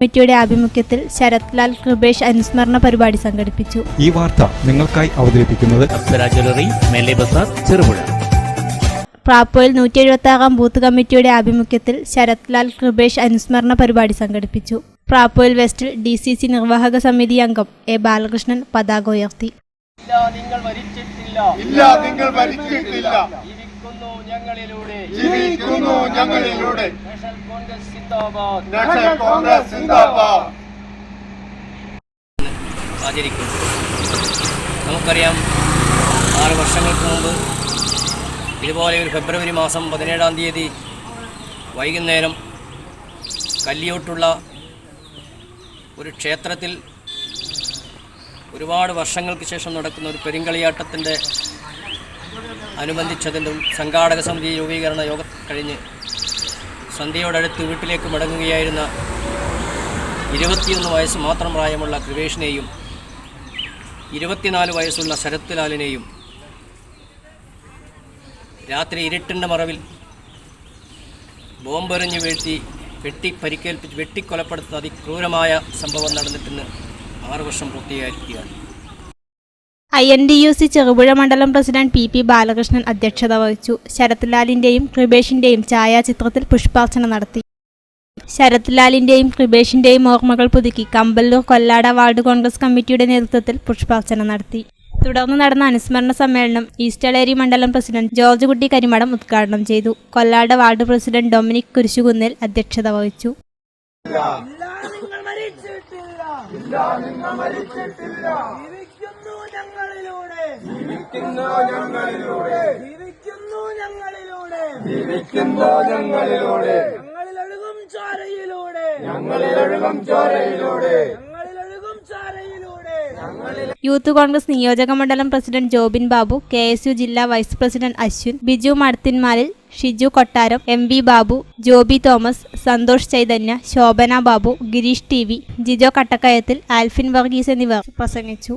കമ്മിറ്റിയുടെ ആഭിമുഖ്യത്തിൽ ശരത്ലാൽ കൃപേഷ് അനുസ്മരണ പരിപാടി സംഘടിപ്പിച്ചു. ഈ വാർത്ത നിങ്ങൾക്കായി അവതരിപ്പിക്കുന്നത് അപ്സര ജ്വല്ലറി മേലെ ബസാർ ചെറുപുഴ. പ്രാപ്പോയിൽ നൂറ്റി എഴുപത്തി ആറാം ബൂത്ത് കമ്മിറ്റിയുടെ ആഭിമുഖ്യത്തിൽ ശരത്ലാൽ കൃപേഷ് അനുസ്മരണ പരിപാടി സംഘടിപ്പിച്ചു. പ്രാപ്പോയിൽ വെസ്റ്റിൽ ഡി സി സി നിർവാഹക സമിതി അംഗം എ ബാലകൃഷ്ണൻ പതാക ഉയർത്തി. ഇല്ല നിങ്ങൾ ഭരിച്ചിട്ടില്ല. നിങ്ങൾ ഭരിച്ചിട്ടില്ല. ജീവിക്കുന്നു ഞങ്ങളിലൂടെ. ജീവിക്കുന്നു ഞങ്ങളിലൂടെ. നാഷണൽ കോൺഗ്രസ് സിന്ദാബാദ്. നാഷണൽ കോൺഗ്രസ് സിന്ദാബാദ്. ആചരിക്കുന്നു. നമുക്കറിയാം ആറ് വർഷങ്ങൾക്ക് മുമ്പ് ഇതുപോലെ ഒരു ഫെബ്രുവരി മാസം പതിനേഴാം തീയതി വൈകുന്നേരം കല്ലിയോട്ടുള്ള ഒരു ക്ഷേത്രത്തിൽ ഒരുപാട് വർഷങ്ങൾക്ക് ശേഷം നടക്കുന്ന ഒരു പെരുങ്കളിയാട്ടത്തിന്റെ അനുബന്ധിച്ചതിന്റെ സംഘാടക സമിതി രൂപീകരണ യോഗം കഴിഞ്ഞ് സന്ധ്യയോടടുത്ത് വീട്ടിലേക്ക് മടങ്ങുകയായിരുന്ന ഇരുപത്തിയൊന്ന് വയസ്സ് മാത്രം പ്രായമുള്ള കൃപേഷിനെയും ഇരുപത്തിനാല് വയസ്സുള്ള ശരത് ലാലിനെയും രാത്രി ഇരുട്ടിന്റെ മറവിൽ ബോംബെറിഞ്ഞ് വീഴ്ത്തി വെട്ടി പരിക്കേൽപ്പിച്ച് വെട്ടിക്കൊലപ്പെടുത്തുന്ന അതിക്രൂരമായ സംഭവം നടന്നിട്ടിന്ന് ആറ് വർഷം പൂർത്തിയായിരിക്കുകയാണ്. I N D U C Cherupuzha മണ്ഡലം പ്രസിഡന്റ് പി പി ബാലകൃഷ്ണൻ അധ്യക്ഷത വഹിച്ചു. ശരത്ലാലിന്റെയും കൃപേഷിന്റെയും ഛായാചിത്രത്തിൽ പുഷ്പാർച്ചന നടത്തി. ശരത്ലാലിന്റെയും കൃപേഷിന്റെയും ഓർമ്മകൾ പുതുക്കി കമ്പല്ലൂർ കൊല്ലാട വാർഡ് കോൺഗ്രസ് കമ്മിറ്റിയുടെ നേതൃത്വത്തിൽ പുഷ്പാർച്ചന നടത്തി. തുടർന്ന് നടന്ന അനുസ്മരണ സമ്മേളനം ഈസ്റ്റളേരി മണ്ഡലം പ്രസിഡന്റ് ജോർജ് കുട്ടി കരിമടം ഉദ്ഘാടനം ചെയ്തു. Kollad ward president Dominic Kurisukunnil അധ്യക്ഷത വഹിച്ചു. ജീവിക്കുന്നു ഞങ്ങളിലൂടെ. ജീവിക്കുന്നു ഞങ്ങളിലൂടെ. ജീവിക്കുന്നു ഞങ്ങളിലൂടെ. ജീവിക്കുന്നു ഞങ്ങളിലൂടെ. ഞങ്ങളിലൊഴുകും ചോരയിലൂടെ. ഞങ്ങളിലൊഴുകും ചോരയിലൂടെ. ഞങ്ങളിലൊഴുകും ചോരയിലൂടെ. യൂത്ത് കോൺഗ്രസ് നിയോജക മണ്ഡലം president Jobin Babu K S U ജില്ലാ vice president Ashwin Biju Madathinmaril Shiju Kottaram M V Babu Jobi Thomas Santhosh Chaithanya Shobhana Babu Gireesh T V Jijo Kattakkayathil Alfin Varghese എന്നിവർ പ്രസംഗിച്ചു.